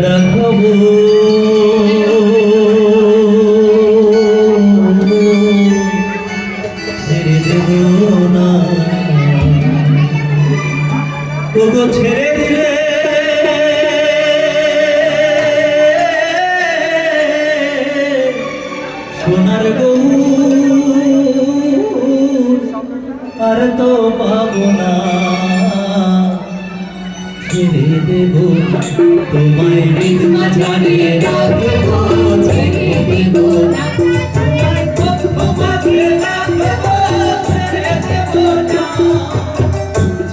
রাখব। ছেড়ে দেব না। ছেড়ে দিলে দেব। তোমায় বিদ্যা জানিয়ে রাখব ছেড়ে দেব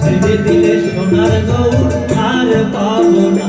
ছেড়ে দিলে সোনার গৌর আর পাবো না।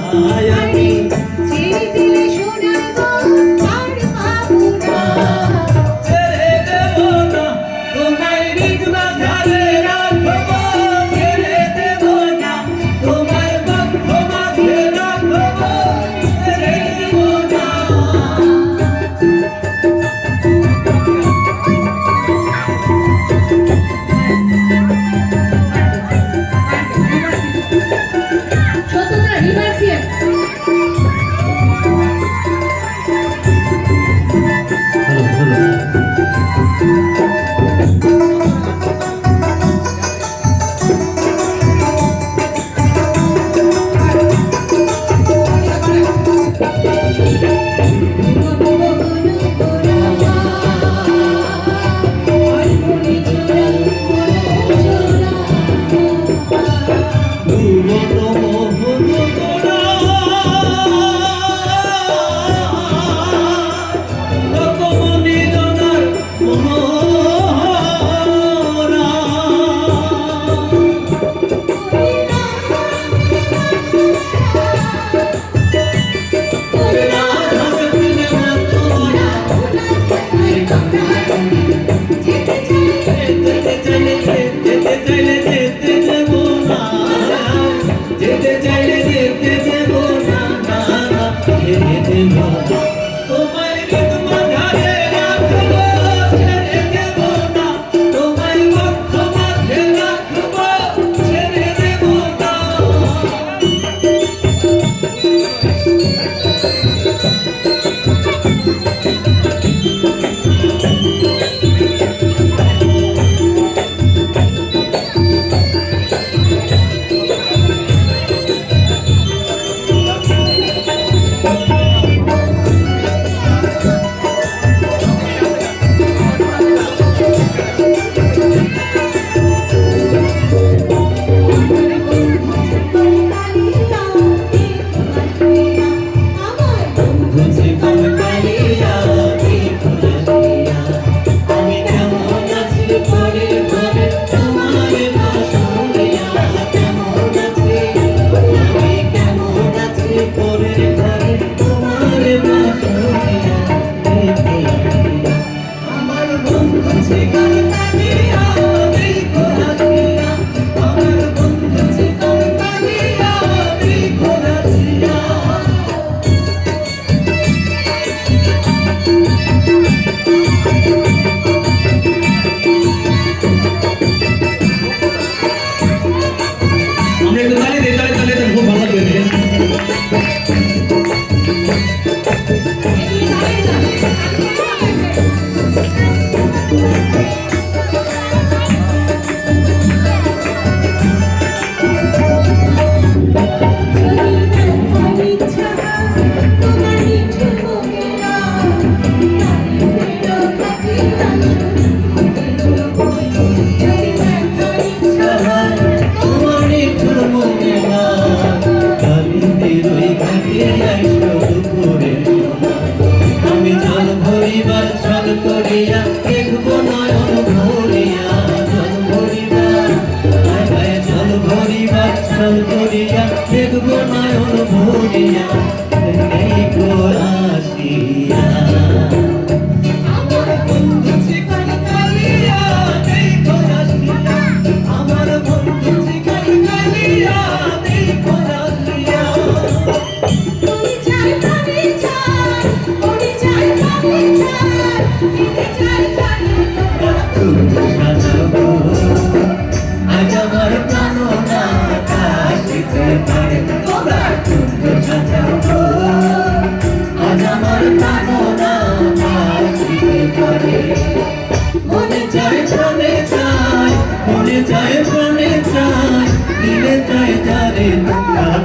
Amém. মনে চায় প্রাণে চায় মনে চায় প্রাণে চায় দিলে চায় তারে তোমরা